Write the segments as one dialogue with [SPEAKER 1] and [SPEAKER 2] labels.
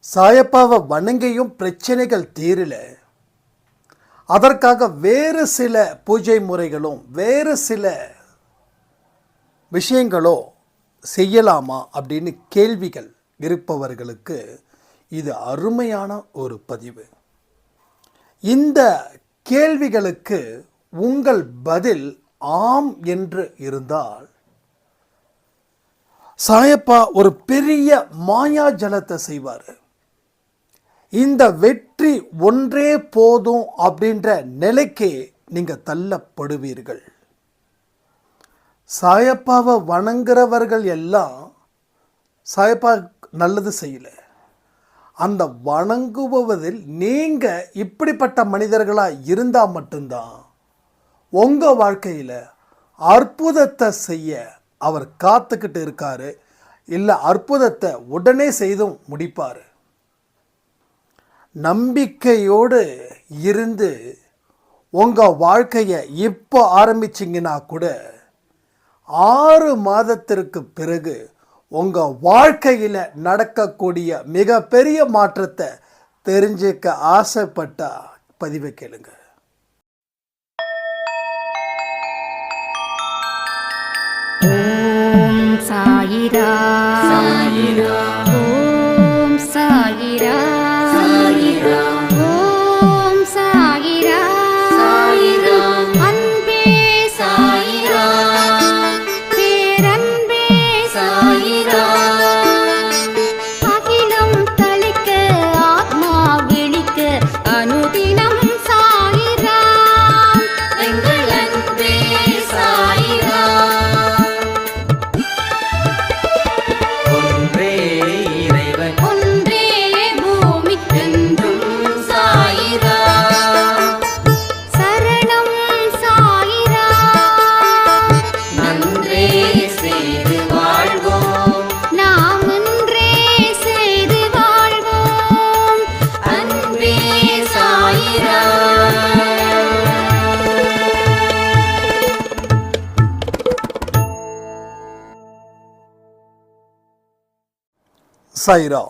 [SPEAKER 1] சாயப்பாவை வணங்கியும் பிரச்சனைகள் தீரல. அதற்காக வேறு சில பூஜை முறைகளும் வேறு சில விஷயங்களோ செய்யலாமா அப்படின்னு கேள்விகள் இருப்பவர்களுக்கு இது அருமையான ஒரு பதிவு. இந்த கேள்விகளுக்கு உங்கள் பதில் ஆம் என்று இருந்தால் சாயப்பா ஒரு பெரிய மாயாஜலத்தை செய்வார். இந்த வெற்றி ஒன்றே போதும் அப்படின்ற நிலைக்கு நீங்கள் தள்ளப்படுவீர்கள். சாயப்பாவை வணங்குறவர்கள் எல்லாம் சாயப்பா நல்லது செய்யலை. அந்த வணங்குபவதில் நீங்கள் இப்படிப்பட்ட மனிதர்களாக இருந்தால் மட்டும்தான் உங்கள் வாழ்க்கையில் அற்புதத்தை செய்ய அவர் காத்துக்கிட்டு இருக்காரு. இல்லை அற்புதத்தை உடனே செய்தும் முடிப்பார். நம்பிக்கையோடு இருந்து உங்கள் வாழ்க்கையை இப்போ ஆரம்பிச்சிங்கன்னா கூட ஆறு மாதத்திற்கு பிறகு உங்கள் வாழ்க்கையில் நடக்கக்கூடிய மிகப்பெரிய மாற்றத்தை தெரிஞ்சுக்க ஆசைப்பட்டா பதிவை கேளுங்க.
[SPEAKER 2] ஓம் சாயிரா. சாயிரா. ஓம் சாயிரா. சாயிரா
[SPEAKER 1] சைரா.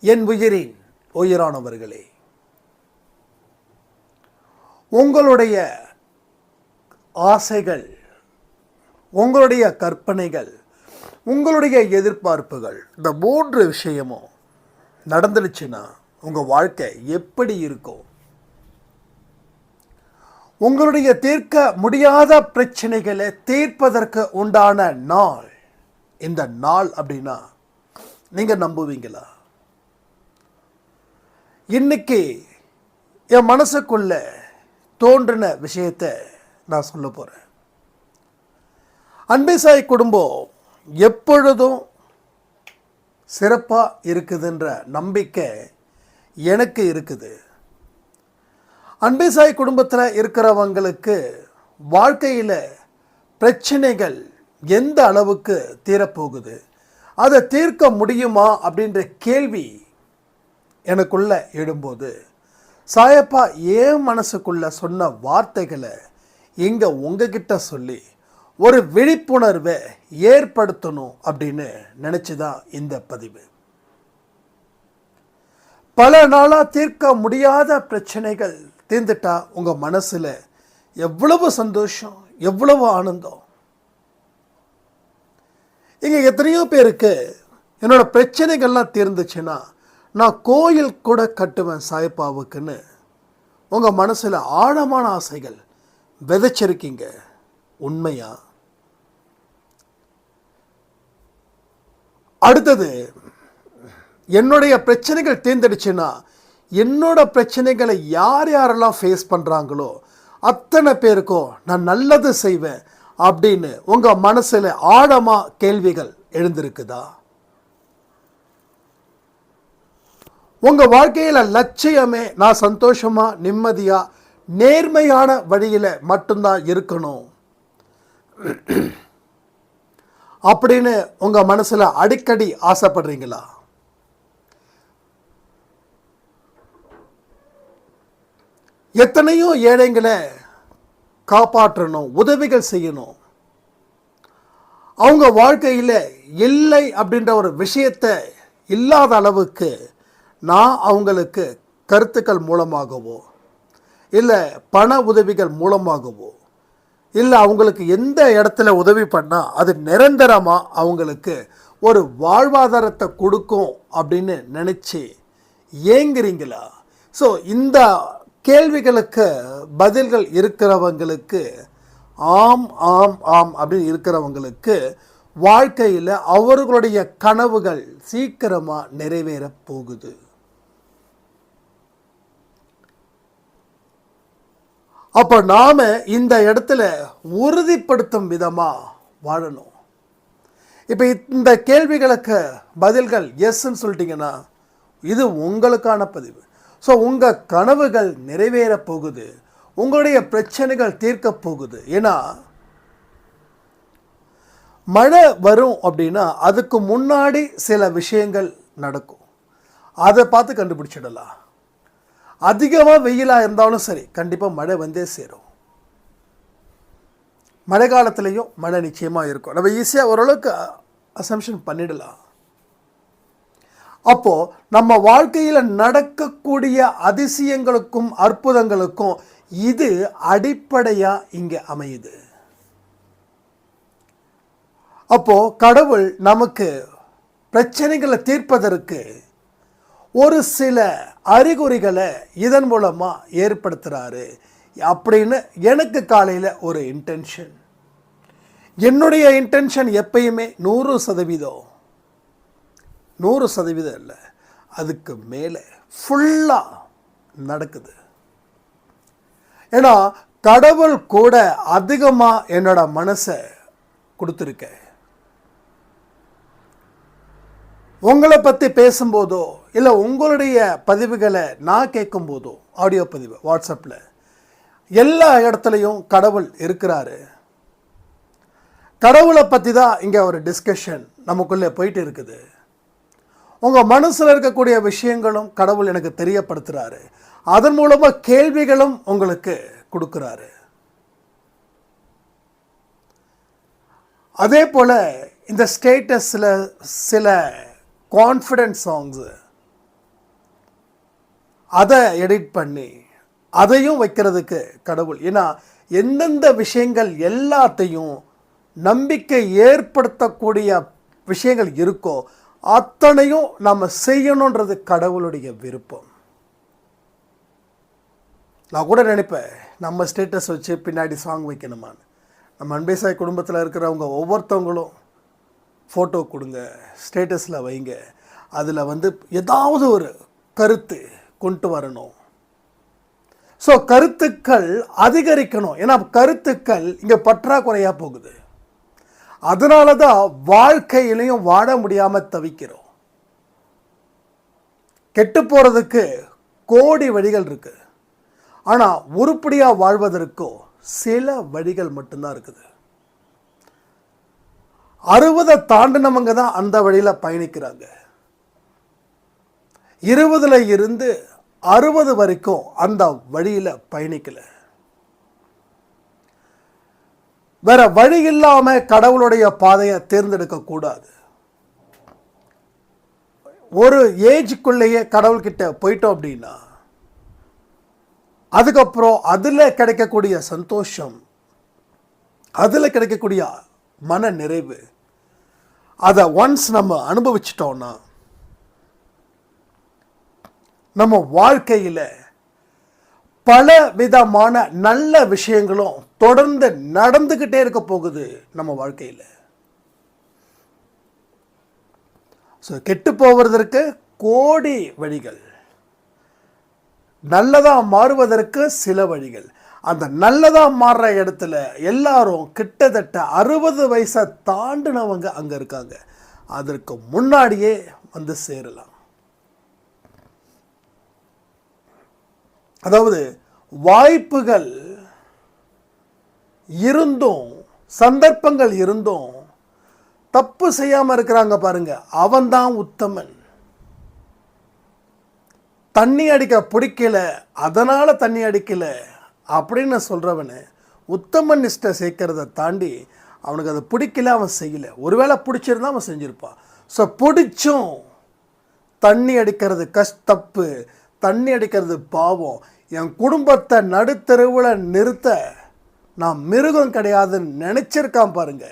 [SPEAKER 1] என் உயிரின் உயிரானவர்களே உங்களுடைய ஆசைகள் உங்களுடைய கற்பனைகள் உங்களுடைய எதிர்பார்ப்புகள் இந்த மூன்று விஷயமும் நடந்துடுச்சுன்னா உங்கள் வாழ்க்கை எப்படி இருக்கும்? உங்களுடைய தீர்க்க முடியாத பிரச்சனைகளை தீர்ப்பதற்கு உண்டான நாள் இந்த நாள் அப்படின்னா நீங்கள் நம்புவீங்களா? இன்னைக்கு என் மனசுக்குள்ள தோன்றின விஷயத்தை நான் சொல்ல போகிறேன் அன்பை சாய் குடும்பம் எப்பொழுதும் சிறப்பாக இருக்குதுன்ற நம்பிக்கை எனக்கு இருக்குது. அன்பேசாய் குடும்பத்தில் இருக்கிறவங்களுக்கு வாழ்க்கையில் பிரச்சனைகள் எந்த அளவுக்கு தீரப்போகுது? அதை தீர்க்க முடியுமா அப்படின்ற கேள்வி எனக்குள்ள எழும்போது சாயப்பா ஏன் மனசுக்குள்ள சொன்ன வார்த்தைகளை இங்கே உங்ககிட்ட சொல்லி ஒரு விழிப்புணர்வை ஏற்படுத்தணும் அப்படின்னு நினச்சி தான் இந்த பதிவு. பல நாளாக தீர்க்க முடியாத பிரச்சனைகள் தீர்ந்துட்டா உங்கள் மனசில் எவ்வளவு சந்தோஷம் எவ்வளவு ஆனந்தம் இங்கே எத்தனையோ பேருக்கு என்னோடய பிரச்சனைகள்லாம் தீர்ந்துச்சுன்னா நான் கோயில் கூட கட்டுவேன் சாய்பாவுக்குன்னு உங்கள் மனசில் ஆழமான ஆசைகள் விதைச்சிருக்கீங்க. உண்மையா? அடுத்தது என்னுடைய பிரச்சனைகள் தேர்ந்தெடுச்சுன்னா என்னோட பிரச்சனைகளை யார் யாரெல்லாம் ஃபேஸ் பண்ணுறாங்களோ அத்தனை பேருக்கும் நான் நல்லது செய்வேன். அப்படின்னு உங்கள் மனசில் ஆழமாக கேள்விகள் எழுந்திருக்குதா? உங்கள் வாழ்க்கையில் லட்சியமே நான் சந்தோஷமாக நிம்மதியாக நேர்மையான வழியில் மட்டும்தான் இருக்கணும். அப்படின்னு உங்கள் மனசில் அடிக்கடி ஆசைப்படுறீங்களா? எத்தனையோ ஏழைங்களை காப்பாற்றணும் உதவிகள் செய்யணும். அவங்க வாழ்க்கையில் இல்லை அப்படின்ற ஒரு விஷயத்தை இல்லாத அளவுக்கு நான் அவங்களுக்கு கருத்துக்கள் மூலமாகவோ இல்லை பண உதவிகள் மூலமாகவோ இல்லை அவங்களுக்கு எந்த இடத்துல உதவி பண்ணால் அது நிரந்தரமாக அவங்களுக்கு ஒரு வாழ்வாதாரத்தை கொடுக்கும் அப்படின்னு நினச்சி ஏங்குறீங்களா? ஸோ இந்த கேள்விகளுக்கு பதில்கள் இருக்கிறவங்களுக்கு ஆம் ஆம் ஆம் அப்படின்னு இருக்கிறவங்களுக்கு வாழ்க்கையில் அவர்களுடைய கனவுகள் சீக்கிரமாக நிறைவேறப் போகுது. அப்போ நாம் இந்த இடத்துல உறுதிப்படுத்தும் விதமாக வாழணும். இப்போ இந்த கேள்விகளுக்கு பதில்கள் எஸ்ன்னு சொல்லிட்டீங்கன்னா இது உங்களுக்கான பதிவு. ஸோ உங்கள் கனவுகள் நிறைவேறப் போகுது. உங்களுடைய பிரச்சனைகள் தீர்க்கப் போகுது. ஏன்னா மழை வரும் அப்படின்னா அதுக்கு முன்னாடி சில விஷயங்கள் நடக்கும். அதை பார்த்து கண்டுபிடிச்சிடலாம். அதிகமாக வெயிலாக இருந்தாலும் சரி கண்டிப்பாக மழை வந்தே சேரும். மழை காலத்துலேயும் மழை நிச்சயமாக இருக்கும். நம்ம ஈஸியாக ஓரளவுக்கு அசம்ஷன் பண்ணிடலாம். அப்போது நம்ம வாழ்க்கையில் நடக்கக்கூடிய அதிசயங்களுக்கும் அற்புதங்களுக்கும் இது அடிப்படையாக இங்கே அமையுது. அப்போது கடவுள் நமக்கு பிரச்சனைகளை தீர்ப்பதற்கு ஒரு சில அறிகுறிகளை இதன் மூலமாக ஏற்படுத்துகிறாரு அப்படின்னு எனக்கு காலையில் ஒரு இன்டென்ஷன் என்னுடைய இன்டென்ஷன் எப்பயுமே நூறு சதவீதம். நூறு சதவீதம் இல்லை. அதுக்கு மேலே ஃபுல்லாக நடக்குது. ஏன்னா கடவுள் கூட அதிகமாக என்னோட மனசை கொடுத்துருக்க உங்களை பற்றி பேசும்போதோ இல்லை உங்களுடைய பதிவுகளை நான் கேட்கும்போதோ ஆடியோ பதிவு வாட்ஸ்அப்பில் எல்லா இடத்துலையும் கடவுள் இருக்கிறாரு. கடவுளை பற்றி தான் இங்கே ஒரு டிஸ்கஷன் நமக்குள்ளே போயிட்டு இருக்குது. உங்கள் மனசில் இருக்கக்கூடிய விஷயங்களும் கடவுள் எனக்கு தெரியப்படுத்துகிறாரு அதன் மூலமாக கேள்விகளும் உங்களுக்கு கொடுக்குறாரு. அதே போல் இந்த ஸ்டேட்டஸில் சில கான்ஃபிடென்ட் சாங்ஸு அதை எடிட் பண்ணி அதையும் வைக்கிறதுக்கு கடவுள். ஏன்னா எந்தெந்த விஷயங்கள் எல்லாத்தையும் நம்பிக்கை ஏற்படுத்தக்கூடிய விஷயங்கள் இருக்கோ அத்தனையும் நம்ம செய்யணுன்றது கடவுளுடைய விருப்பம். நான் கூட நினைப்பேன் நம்ம ஸ்டேட்டஸ் வச்சு பின்னாடி சாங் வைக்கணுமான்னு. நம்ம அன்பேசாய் குடும்பத்தில் இருக்கிறவங்க ஒவ்வொருத்தவங்களும் ஃபோட்டோ கொடுங்க ஸ்டேட்டஸில் வைங்க. அதில் வந்து ஏதாவது ஒரு கருத்து கொண்டு வரணும். ஸோ கருத்துக்கள் அதிகரிக்கணும். ஏன்னா கருத்துக்கள் இங்கே பற்றாக்குறையாக போகுது. அதனால தான் வாழ்க்கையிலையும் வாழ முடியாமல் தவிக்கிறோம். கெட்டு போகிறதுக்கு கோடி வழிகள் இருக்குது ஆனால் உருப்படியாக வாழ்வதற்கோ சில வழிகள் மட்டும்தான் இருக்குது. அறுபதை தாண்டினவங்க தான் அந்த வழியில் பயணிக்கிறாங்க. இருபதுல இருந்து அறுபது வரைக்கும் அந்த வழியில் பயணிக்கலை. வேற வழி இல்லாம கடவுளுடைய பாதையை தேர்ந்தெடுக்க கூடாது. ஒரு ஏஜுக்குள்ளேயே கடவுள்கிட்ட போயிட்டோம் அப்படின்னா அதுக்கப்புறம் அதில் கிடைக்கக்கூடிய சந்தோஷம் அதில் கிடைக்கக்கூடிய மன நிறைவு அதை ஒன்ஸ் நம்ம அனுபவிச்சிட்டோம்னா நம்ம வாழ்க்கையில் பல விதமான நல்ல விஷயங்களும் தொடர்ந்து நடந்துக்கிட்டே இருக்க போகுது நம்ம வாழ்க்கையில். ஸோ கெட்டு போவதற்கு கோடி வழிகள். நல்லதாக மாறுவதற்கு சில வழிகள். அந்த நல்லதாக மாறுற இடத்துல எல்லாரும் கிட்டத்தட்ட அறுபது வயசை தாண்டினவங்க அங்கே இருக்காங்க. அதற்கு முன்னாடியே வந்து சேரலாம். அதாவது வாய்ப்புகள் இருந்தும் சந்தர்ப்பங்கள் இருந்தும் தப்பு செய்யாமல் இருக்கிறாங்க பாருங்க. அவன்தான் உத்தமன். தண்ணி அடிக்க பிடிக்கல அதனால் தண்ணி அடிக்கல அப்படின்னு சொல்கிறவனு உத்தமன் நிஷ்டை சேர்க்கறத தாண்டி அவனுக்கு அது பிடிக்கல அவன் செய்யலை. ஒருவேளை பிடிச்சிருந்தா அவன் செஞ்சுருப்பான் ஸோ பிடிச்சும் தண்ணி அடிக்கிறது கஷ்டப்பு தண்ணி அடிக்கிறது பாவம். என் குடும்பத்தை நடுத்தெருவில் நிறுத்த நான் மிருகம் கிடையாதுன்னு நினச்சிருக்கான் பாருங்க.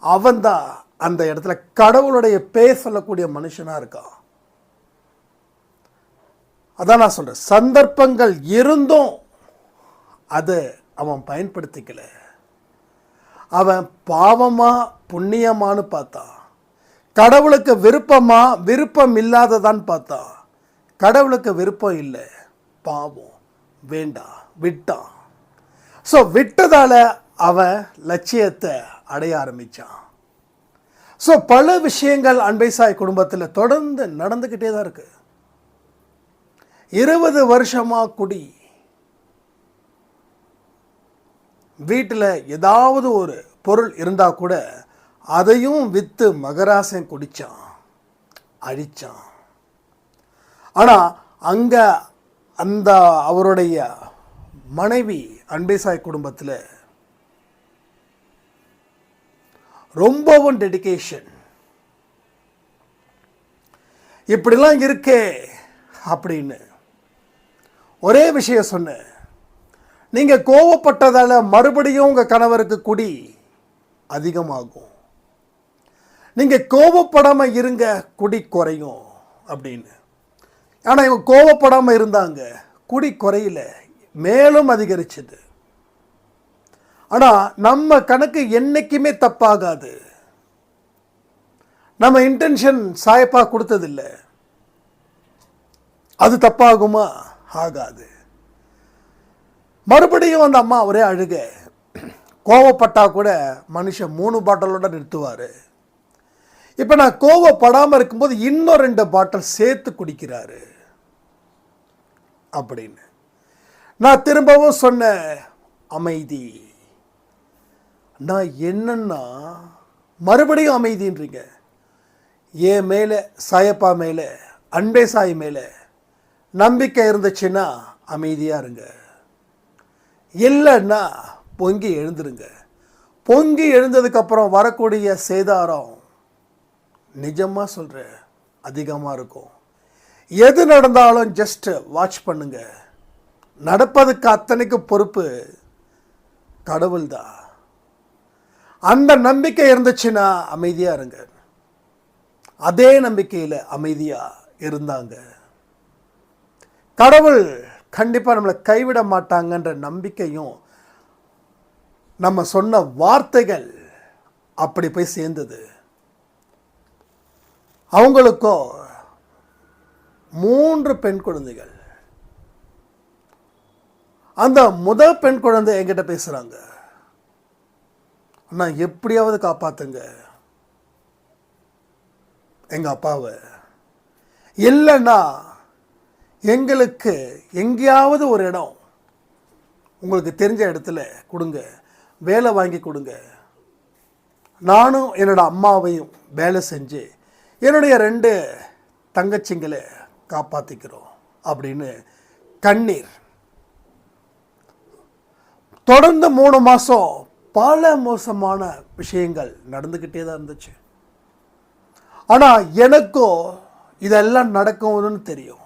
[SPEAKER 1] அவன்தான் அந்த இடத்துல கடவுளுடைய பேர் சொல்லக்கூடிய மனுஷனாக இருக்கான். அதான் நான் சொல்கிறேன் சந்தர்ப்பங்கள் இருந்தும் அதை அவன் பயன்படுத்திக்கல. அவன் பாவமாக புண்ணியமான்னு பார்த்தான். கடவுளுக்கு விருப்பமா விருப்பம் இல்லாததான்னு பார்த்தான். கடவுளுக்கு விருப்பம் இல்லை. பாவம். வேண்டாம் விட்டான் ஸோ விட்டதால அவன் லட்சியத்தை அடைய ஆரம்பிச்சான். ஸோ பல விஷயங்கள் அன்பைசாய் குடும்பத்தில் தொடர்ந்து நடந்துக்கிட்டே தான் இருக்கு. இருபது வருஷமா குடி. வீட்டில் ஏதாவது ஒரு பொருள் இருந்தால் கூட அதையும் விற்று மகராசன் குடித்தான் அழிச்சான். ஆனால் அங்கே அந்த அவருடைய மனைவி அன்பேசாய் குடும்பத்தில் ரொம்பவும் டெடிகேஷன் இப்படிலாம் இருக்கே அப்படின்னு ஒரே விஷயம் சொன்னேன். நீங்கள் கோவப்பட்டதால் மறுபடியும் உங்கள் கணவருக்கு குடி அதிகமாகும். நீங்கள் கோவப்படாமல் இருங்க குடி குறையும் அப்படின்னு. ஆனால் இவங்க கோவப்படாமல் இருந்தாங்க. குடி குறையில மேலும் அதிகரிச்சது. ஆனால் நம்ம கணக்கு என்றைக்குமே தப்பாகாது. நம்ம இன்டென்ஷன் சாயப்பா கொடுத்ததில்லை. அது தப்பாகுமா? ஆகாது. மறுபடியும் அந்த அம்மா ஒரே அழுக. கோவப்பட்டா கூட மனுஷன் மூணு பாட்டிலோட நிறுத்துவார். இப்போ நான் கோவப்படாமல் இருக்கும்போது இன்னும் ரெண்டு பாட்டில் சேர்த்து குடிக்கிறாரு. அப்படின்னு. நான் திரும்பவும் சொன்ன அமைதி. நான் என்னன்னா மறுபடியும் அமைதின்றீங்க. என் மேலே சாயப்பா மேலே அன்பே சாய் மேலே நம்பிக்கை இருந்துச்சுன்னா அமைதியாக இருங்க. இல்லைன்னா பொங்கி எழுந்துருங்க. பொங்கி எழுந்ததுக்கப்புறம் வரக்கூடிய சேதாரம் நிஜமாக சொல்கிறேன் அதிகமாக இருக்கும். எது நடந்தாலும் ஜஸ்ட் வாட்ச் பண்ணுங்க. நடப்பதுக்கு அத்தனைக்கு பொறுப்பு கடவுள் தான் அந்த நம்பிக்கை இருந்துச்சுன்னா அமைதியாக இருங்க. அதே நம்பிக்கையில் அமைதியாக இருந்தாங்க. கடவுள் கண்டிப்பாக நம்மளை கைவிட மாட்டாங்கன்ற நம்பிக்கையும் நம்ம சொன்ன வார்த்தைகள் அப்படி போய் சேர்ந்தது. அவங்களுக்கும் மூன்று பெண் குழந்தைகள். அந்த முதல் பெண் குழந்தை என்கிட்ட பேசுகிறாங்க அண்ணா எப்படியாவது காப்பாத்துங்க. எங்கள் அப்பாவை. இல்லைன்னா எங்களுக்கு எங்கேயாவது ஒரு இடம் உங்களுக்கு தெரிஞ்ச இடத்துல கொடுங்க. வேலை வாங்கி கொடுங்க. நானும் என்னோட அம்மாவையும் வேலை செஞ்சு என்னுடைய ரெண்டு தங்கச்சிங்களை காப்பாற்றிக்கிறோம் அப்படின்னு கண்ணீர். தொடர்ந்து மூணு மாதம் பல மோசமான விஷயங்கள் நடந்துக்கிட்டே தான் இருந்துச்சு. ஆனால் எனக்கும் இதெல்லாம் நடக்கும்னு தெரியும்.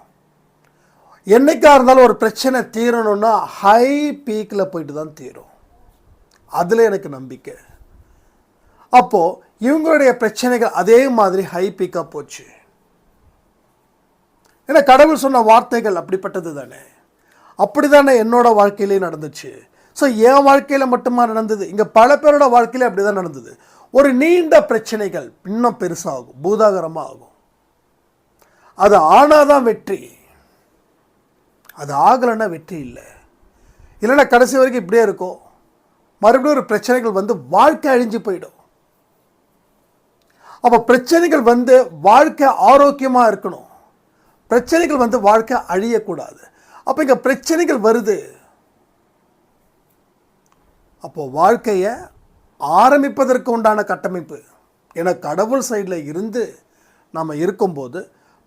[SPEAKER 1] என்னைக்கா இருந்தாலும் ஒரு பிரச்சனை தீரணும்னா ஹை பீக்கில் போயிட்டு தான் தீரும். அதில் எனக்கு நம்பிக்கை. அப்போது இவங்களுடைய பிரச்சனைகள் அதே மாதிரி ஹை பீக்காக போச்சு. ஏன்னா கடவுள் சொன்ன வார்த்தைகள் அப்படிப்பட்டது தானே. அப்படி தானே என்னோட வாழ்க்கையிலே நடந்துச்சு. ஸோ என் வாழ்க்கையில் மட்டுமா நடந்தது? இங்கே பல பேரோட வாழ்க்கையிலே அப்படி தான் நடந்தது. ஒரு நீண்ட பிரச்சனைகள் இன்னும் பெருசாகும் பூதாகரமாக ஆகும் அது ஆனாதான் வெற்றி. அது ஆகலைன்னா வெற்றி இல்லை. இல்லைன்னா கடைசி வரைக்கும் இப்படியே இருக்கும். மறுபடியும் ஒரு பிரச்சனைகள் வந்து வாழ்க்கை அழிஞ்சு போயிடும். அப்போ பிரச்சனைகள் வந்து வாழ்க்கை ஆரோக்கியமாக இருக்கணும். பிரச்சனைகள் வந்து வாழ்க்கை அழியக்கூடாது. அப்போ இங்கே பிரச்சனைகள் வருது. அப்போது வாழ்க்கையை ஆரம்பிப்பதற்கு உண்டான கட்டமைப்பு. என கடவுள் சைடில் இருந்து நாம் இருக்கும்போது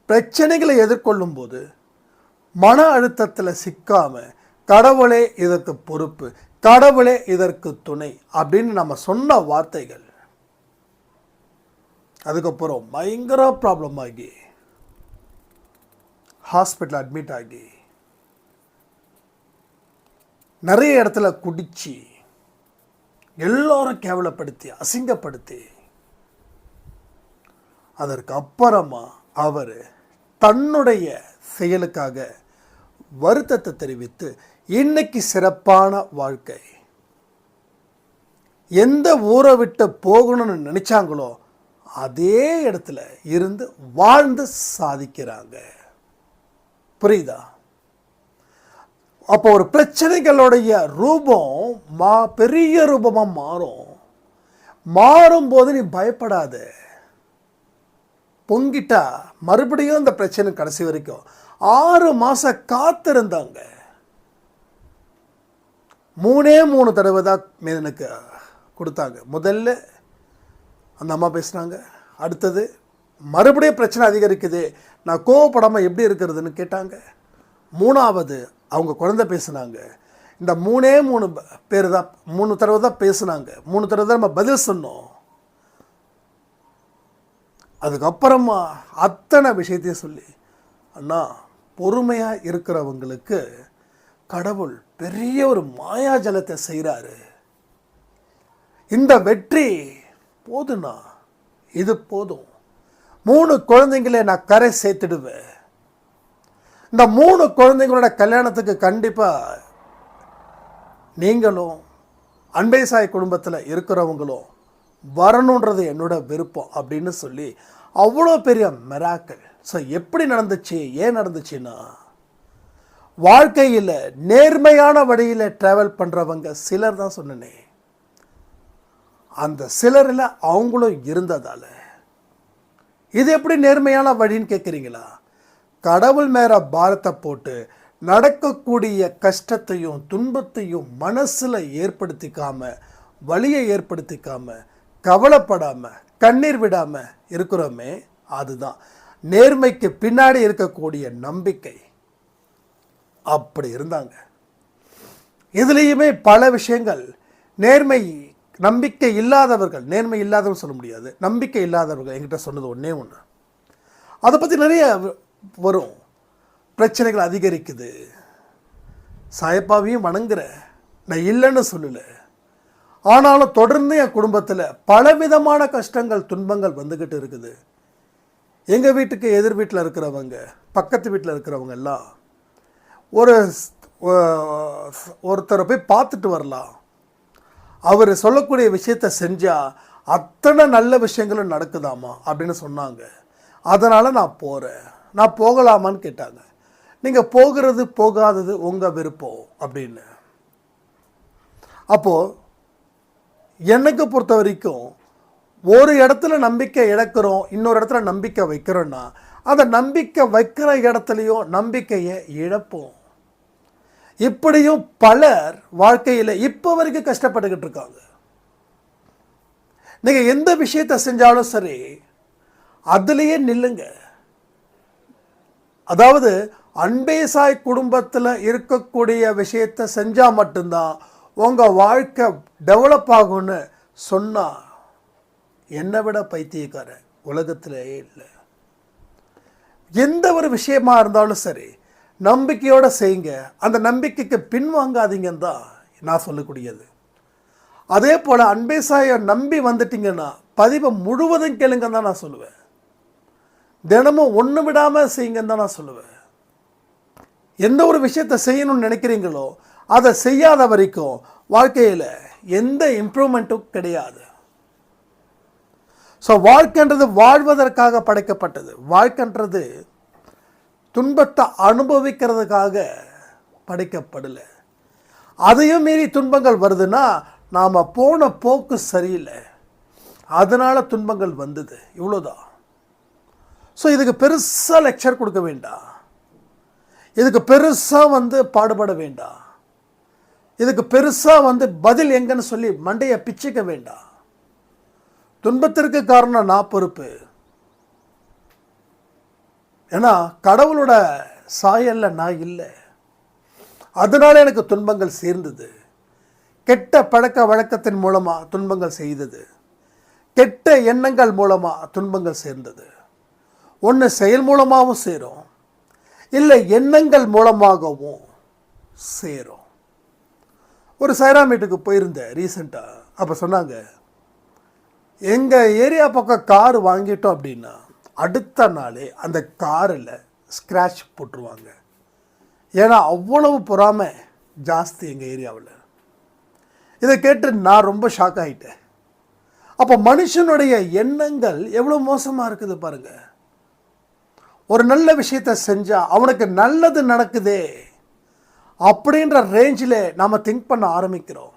[SPEAKER 1] பிரச்சனைகளை எதிர்கொள்ளும் போது மன அழுத்தத்தில் சிக்காமல் கடவுளே இதற்கு பொறுப்பு கடவுளே இதற்கு துணை அப்படின்னு நம்ம சொன்ன வார்த்தைகள். அதுக்கப்புறம் பயங்கர ப்ராப்ளம் ஆகி ஹாஸ்பிட்டல் அட்மிட் ஆகி நிறைய இடத்துல குடித்து எல்லோரும் கேவலப்படுத்தி அசிங்கப்படுத்தி அதற்கு அப்புறமா அவர் தன்னுடைய செயலுக்காக வருத்தத்தை தெரிவித்து இன்னைக்கு சிறப்பான வாழ்க்கை. எந்த ஊரை விட்டு போகணும்னு நினச்சாங்களோ அதே இடத்துல இருந்து வாழ்ந்து சாதிக்கிறாங்க. புரியுதா? அப்போ ஒரு பிரச்சனைகளுடைய ரூபம் மா பெரிய ரூபமாக மாறும். மாறும்போது நீ பயப்படாத. பொங்கிட்டா மறுபடியும் அந்த பிரச்சனை கடைசி வரைக்கும். ஆறு மாதம் காத்திருந்தாங்க. மூணே மூணு தடவை தான் எனக்கு கொடுத்தாங்க. முதல்ல அந்த அம்மா பேசுனாங்க அடுத்தது மறுபடியும் பிரச்சனை அதிகரிக்குது. நான் கோவப்படாமல் எப்படி இருக்கிறதுன்னு கேட்டாங்க. மூணாவது அவங்க குழந்தை பேசுனாங்க. இந்த மூணே மூணு பேர் தான் மூணு தடவை தான் பேசுனாங்க. மூணு தடவை தான் நம்ம பதில் சொன்னோம். அதுக்கப்புறமா அத்தனை விஷயத்தையும் சொல்லி அண்ணா பொறுமையாக இருக்கிறவங்களுக்கு கடவுள் பெரிய ஒரு மாயாஜலத்தை செய்கிறாரு இந்த வெற்றி போதுண்ணா. இது போதும். மூணு குழந்தைங்களை நான் கரை சேர்த்துடுவேன். இந்த மூணு குழந்தைங்களோட கல்யாணத்துக்கு கண்டிப்பாக நீங்களும் அன்பை சாய் குடும்பத்தில் இருக்கிறவங்களும் வரணுன்றது என்னோட விருப்பம் அப்படின்னு சொல்லி அவ்வளோ பெரிய மெராக்கள். ஸோ எப்படி நடந்துச்சு ஏன் நடந்துச்சுன்னா வாழ்க்கையில் நேர்மையான வழியில் ட்ராவல் பண்ணுறவங்க சிலர் தான் சொன்னனே. அந்த சிலரில் அவங்களும் இருந்ததால். இது எப்படி நேர்மையான வழின்னு கேட்குறீங்களா கடவுள் மேல பாரத்தை போட்டு நடக்கக்கூடிய கஷ்டத்தையும் துன்பத்தையும் மனசில் ஏற்படுத்திக்காம வழியை ஏற்படுத்திக்காம கவலைப்படாமல் கண்ணீர் விடாமல் இருக்கிறோமே அதுதான். நேர்மைக்கு பின்னாடி இருக்கக்கூடிய நம்பிக்கை. அப்படி இருந்தாங்க. இதுலேயுமே பல விஷயங்கள். நேர்மை நம்பிக்கை இல்லாதவர்கள் நேர்மை இல்லாதவங்க சொல்ல முடியாது. நம்பிக்கை இல்லாதவர்கள் என்கிட்ட சொன்னது ஒன்றே ஒன்று அதை பற்றி நிறைய வரும். பிரச்சனைகள் அதிகரிக்குது. சாயப்பாவையும் வணங்குற. நான் இல்லைன்னு சொல்லலை. ஆனாலும் தொடர்ந்து என் குடும்பத்தில் பலவிதமான கஷ்டங்கள் துன்பங்கள் வந்துக்கிட்டு இருக்குது. எங்கள் வீட்டுக்கு எதிர் வீட்டில் இருக்கிறவங்க பக்கத்து வீட்டில் இருக்கிறவங்க எல்லாம் ஒரு ஒருத்தரை போய் பார்த்துட்டு வரலாம். அவர் சொல்லக்கூடிய விஷயத்தை செஞ்சால் அத்தனை நல்ல விஷயங்களும் நடக்குதாமா அப்படின்னு சொன்னாங்க. அதனால் நான் போகிறேன் நான் போகலாமான்னு கேட்டாங்க. நீங்கள் போகிறது போகாதது உங்கள் விருப்பம் அப்படின்னு. அப்போது எனக்கு பொறுத்த வரைக்கும் ஒரு இடத்துல நம்பிக்கை இழக்கிறோம் இன்னொரு இடத்துல நம்பிக்கை வைக்கிறோன்னா அந்த நம்பிக்கை வைக்கிற இடத்துலையும் நம்பிக்கையை இழப்போம். இப்படியும் பலர் வாழ்க்கையில் இப்போ வரைக்கும் கஷ்டப்பட்டுக்கிட்டு இருக்காங்க. நீங்கள் எந்த விஷயத்தை செஞ்சாலும் சரி அதுலேயே நில்லுங்க. அதாவது அன்பேசாய் குடும்பத்தில் இருக்கக்கூடிய விஷயத்தை செஞ்சால் மட்டும்தான் உங்கள் வாழ்க்கை டெவலப் ஆகும்னு சொன்னால் என்னை விட பைத்தியக்காரன் உலகத்திலேயே இல்லை. எந்த ஒரு விஷயமா இருந்தாலும் சரி நம்பிக்கையோடு செய்யுங்க. அந்த நம்பிக்கைக்கு பின்வாங்காதீங்கன்னு தான் நான் சொல்லக்கூடியது. அதே போல் அன்பேசாயை நம்பி வந்துட்டிங்கன்னா பதிவை முழுவதும் கேளுங்கன்னு தான் நான் சொல்லுவேன். தினமும் ஒன்று விடாமல் செய்யுங்கன்னு தான் நான் சொல்லுவேன். எந்த ஒரு விஷயத்தை செய்யணும்னு நினைக்கிறீங்களோ அதை செய்யாத வரைக்கும் வாழ்க்கையில் எந்த இம்ப்ரூவ்மெண்ட்டும் கிடையாது. ஸோ வாழ்க்கைன்றது வாழ்வதற்காக படைக்கப்பட்டது. வாழ்க்கைன்றது துன்பத்தை அனுபவிக்கிறதுக்காக படைக்கப்படலை. அதையும் மீறி துன்பங்கள் வருதுன்னா நாம் போன போக்கு சரியில்லை. அதனால் துன்பங்கள் வந்தது. இவ்வளோதான் ஸோ இதுக்கு பெருசாக லெக்சர் கொடுக்க வேண்டாம். இதுக்கு பெருசாக வந்து பாடுபட வேண்டாம். இதுக்கு பெருசாக வந்து பதில் எங்கன்னு சொல்லி மண்டையை பிச்சுக்க வேண்டாம். துன்பத்திற்கு காரணம் நான் பொறுப்பு. ஏன்னா கடவுளோட சாயல்ல நான் இல்லை. அதனால எனக்கு துன்பங்கள் சேர்ந்தது. கெட்ட பழக்க வழக்கத்தின் மூலமாக துன்பங்கள் செய்தது. கெட்ட எண்ணங்கள் மூலமாக துன்பங்கள் சேர்ந்தது. ஒன்று செயல் மூலமாகவும் சேரும். இல்லை எண்ணங்கள் மூலமாகவும் சேரும். ஒரு சைராமீட்டருக்கு போயிருந்தேன் ரீசெண்டாக அப்போ சொன்னாங்க எங்கள் ஏரியா பக்கம் கார் வாங்கிட்டோம் அப்படின்னா அடுத்த நாளே அந்த காரில் ஸ்க்ராட்ச் போட்டுருவாங்க. ஏன்னா அவ்வளவு பொறாமை ஜாஸ்தி எங்கள் ஏரியாவில். இதை கேட்டு நான் ரொம்ப ஷாக் ஆகிட்டேன் அப்போ மனுஷனுடைய எண்ணங்கள் எவ்வளோ மோசமாக இருக்குது பாருங்கள் ஒரு நல்ல விஷயத்தை செஞ்சால் அவனுக்கு நல்லது நடக்குதே அப்படின்ற ரேஞ்சில் நாம் திங்க் பண்ண ஆரம்பிக்கிறோம்.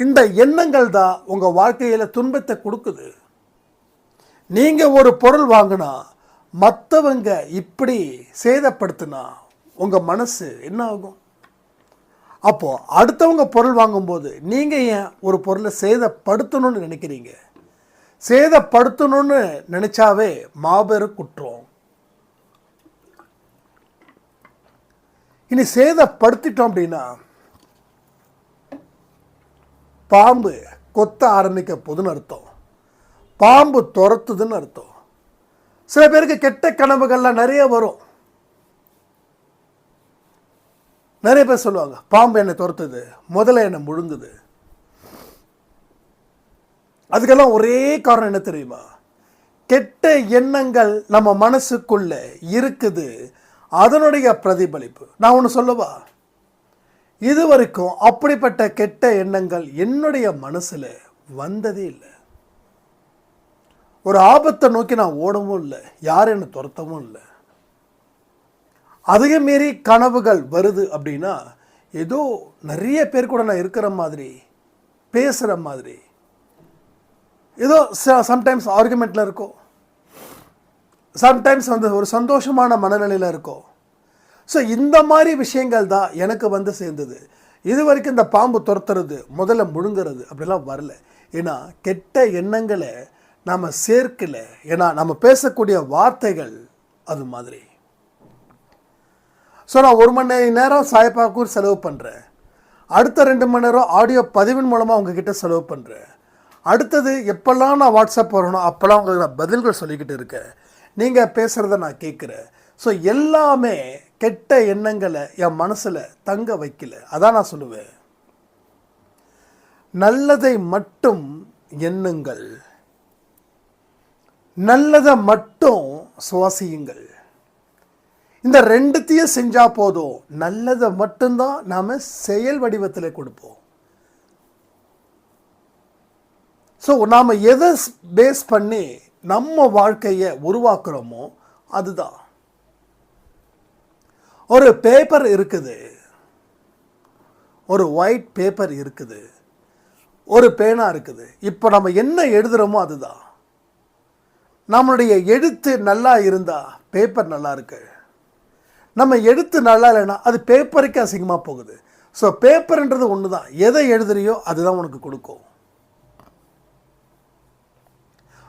[SPEAKER 1] இந்த எண்ணங்கள் தான் உங்கள் வாழ்க்கையில் துன்பத்தை கொடுக்குது. நீங்கள் ஒரு பொருள் வாங்கினா மற்றவங்க இப்படி சேதப்படுத்தினா உங்கள் மனசு என்ன ஆகும்? அப்போது அடுத்தவங்க பொருள் வாங்கும்போது நீங்கள் ஏன் ஒரு பொருளை சேதப்படுத்தணும்னு நினைக்கிறீங்க? சேதப்படுத்தணும்னு நினச்சாவே மாபெரும் குற்றம். இனி சேதப்படுத்திட்டோம் அப்படின்னா பாம்பு கொத்த ஆரம்பிக்க போதுன்னு அர்த்தம். பாம்பு துரத்துதுன்னு அர்த்தம். சில பேருக்கு கெட்ட கனவுகள்லாம் நிறைய வரும். நிறைய பேர் சொல்லுவாங்க பாம்பு என்னை துரத்துது முதல்ல என்னை முழுங்குது. அதுக்கெல்லாம் ஒரே காரணம் என்ன தெரியுமா? கெட்ட எண்ணங்கள் நம்ம மனசுக்குள்ள இருக்குது. அதனுடைய பிரதிபலிப்பு. நான் ஒன்று சொல்லவா? இது வரைக்கும் அப்படிப்பட்ட கெட்ட எண்ணங்கள் என்னுடைய மனசில் வந்ததே இல்லை. ஒரு ஆபத்தை நோக்கி நான் ஓடவும் இல்லை யாரும் என்னை துரத்தவும் இல்லை. அதையும் மீறி கனவுகள் வருது அப்படின்னா ஏதோ நிறைய பேர் கூட நான் இருக்கிற மாதிரி பேசுகிற மாதிரி. ஏதோ சம்டைம்ஸ் ஆர்குமெண்ட்டில் இருக்கும். சம்டைம்ஸ் வந்து ஒரு சந்தோஷமான மனநிலையில் இருக்கும். ஸோ இந்த மாதிரி விஷயங்கள் தான் எனக்கு வந்து சேர்ந்தது. இது வரைக்கும் இந்த பாம்பு துரத்துறது முதல்ல முழுங்கிறது அப்படிலாம் வரல. ஏன்னா கெட்ட எண்ணங்களை நாம் சேர்க்கல. ஏன்னா நம்ம பேசக்கூடிய வார்த்தைகள் அது மாதிரி. ஸோ நான் ஒரு மணி நேரம் சாயப்பாக்கூர் செலவு பண்ணுறேன் அடுத்த ரெண்டு மணி நேரம் ஆடியோ பதிவின் மூலமாக உங்ககிட்ட செலவு பண்ணுறேன் அடுத்தது எப்போல்லாம் நான் வாட்ஸ்அப் போகிறேனோ அப்போல்லாம் உங்களுக்கு நான் பதில்கள் சொல்லிக்கிட்டு இருக்கேன். நீங்கள் பேசுகிறத நான் கேட்குறேன். ஸோ எல்லாமே கெட்ட எண்ணங்களை என் மனசில் தங்க வைக்கல. அதான் நான் சொல்லுவேன். நல்லதை மட்டும் எண்ணுங்கள். நல்லதை மட்டும் சுவாசியுங்கள். இந்த ரெண்டுத்தையும் செஞ்சா போதும். நல்லதை மட்டும்தான் நாம் செயல் வடிவத்தில் கொடுப்போம். ஸோ நாம் எதை பேஸ் பண்ணி நம்ம வாழ்க்கையை உருவாக்குறோமோ அதுதான். ஒரு பேப்பர் இருக்குது. ஒரு ஒயிட் பேப்பர் இருக்குது. ஒரு பேனா இருக்குது. இப்போ நம்ம என்ன எழுதுகிறோமோ அதுதான். நம்மளுடைய எழுத்து நல்லா இருந்தால் பேப்பர் நல்லா இருக்கு. நம்ம எழுத்து நல்லா இல்லைன்னா அது பேப்பருக்கு அசிங்கமாக போகுது. ஸோ பேப்பர்ன்றது ஒன்று தான் எதை எழுதுறியோ அதுதான் உனக்கு கொடுக்கும்.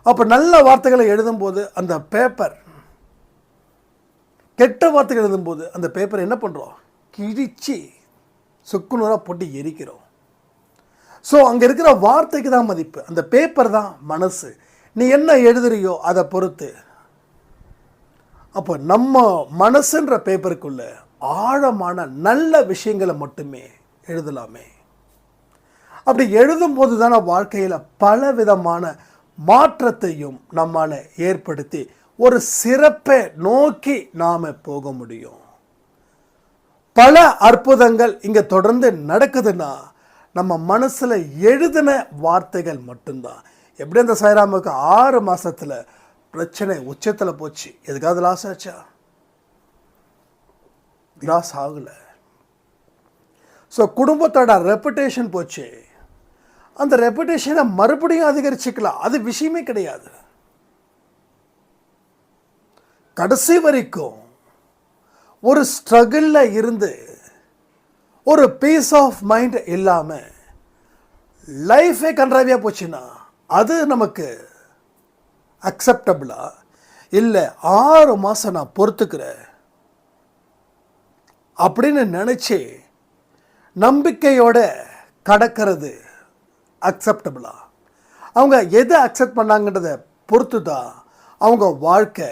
[SPEAKER 1] அப்போ நல்ல வார்த்தைகளை எழுதும்போது அந்த பேப்பர் கெட்ட வார்த்தைகள் எழுதும்போது அந்த பேப்பர் என்ன பண்ணுறோம் கிழிச்சு சுக்குநூறாக போட்டு எரிக்கிறோம். ஸோ அங்கே இருக்கிற வார்த்தைக்கு தான் மதிப்பு. அந்த பேப்பர் தான் மனசு. நீ என்ன எழுதுறியோ அதை பொறுத்து. அப்போ நம்ம மனசுன்ற பேப்பருக்குள்ள ஆழமான நல்ல விஷயங்களை மட்டுமே எழுதலாமே. அப்படி எழுதும்போது தானே வாழ்க்கையில் பல விதமான மாற்றத்தையும் நம்மால் ஏற்படுத்தி ஒரு சிறப்பை நோக்கி நாம் போக முடியும். பல அற்புதங்கள் இங்கே தொடர்ந்து நடக்குதுன்னா நம்ம மனசில் எழுதின வார்த்தைகள் மட்டும்தான். எப்படி அந்த சாய்ராமுக்கு ஆறு மாசத்துல பிரச்சனை உச்சத்தில் போச்சு? எதுக்காவது லாஸ் ஆச்சா? லாஸ் ஆகலை. ஸோ குடும்பத்தோட ரெப்புடேஷன் போச்சு. அந்த ரெப்புடேஷனை மறுபடியும் அதிகரிச்சுக்கலாம். அது விஷயமே கிடையாது. கடைசி வரைக்கும் ஒரு ஸ்ட்ரகிளில் இருந்து ஒரு பீஸ் ஆஃப் மைண்ட் இல்லாமல் லைஃபே கன்றாவியாக போச்சுன்னா அது நமக்கு அக்செப்டபிளா இல்லை ஆறு மாதம் நான் பொறுத்துக்கிறேன் அப்படின்னு நினச்சி நம்பிக்கையோட கடக்கிறது அக்செப்டபிளா அவங்க எதை அக்செப்ட் பண்ணாங்கன்றதை பொறுத்து தான் அவங்க வாழ்க்கை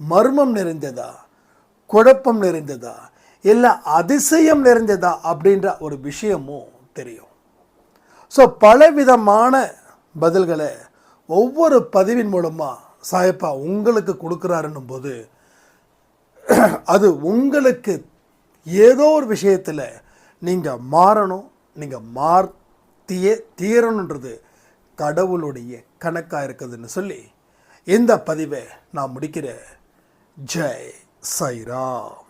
[SPEAKER 1] மர்மம் நிறைந்ததா? குழப்பம் நிறைந்ததா? இல்லை அதிசயம் நிறைந்ததா? அப்படின்ற ஒரு விஷயமும் தெரியும். ஸோ பலவிதமான பதில்களை ஒவ்வொரு பதிவின் மூலமாக சாயப்பா உங்களுக்கு கொடுக்குறாருன்னும் போது அது உங்களுக்கு ஏதோ ஒரு விஷயத்தில் நீங்கள் மாறணும் நீங்கள் மாற்றியே தீரணுன்றது கடவுளுடைய கணக்காக இருக்குதுன்னு சொல்லி இந்த பதிவை நான் முடிக்கிறேன் ஜெய் சைராம்.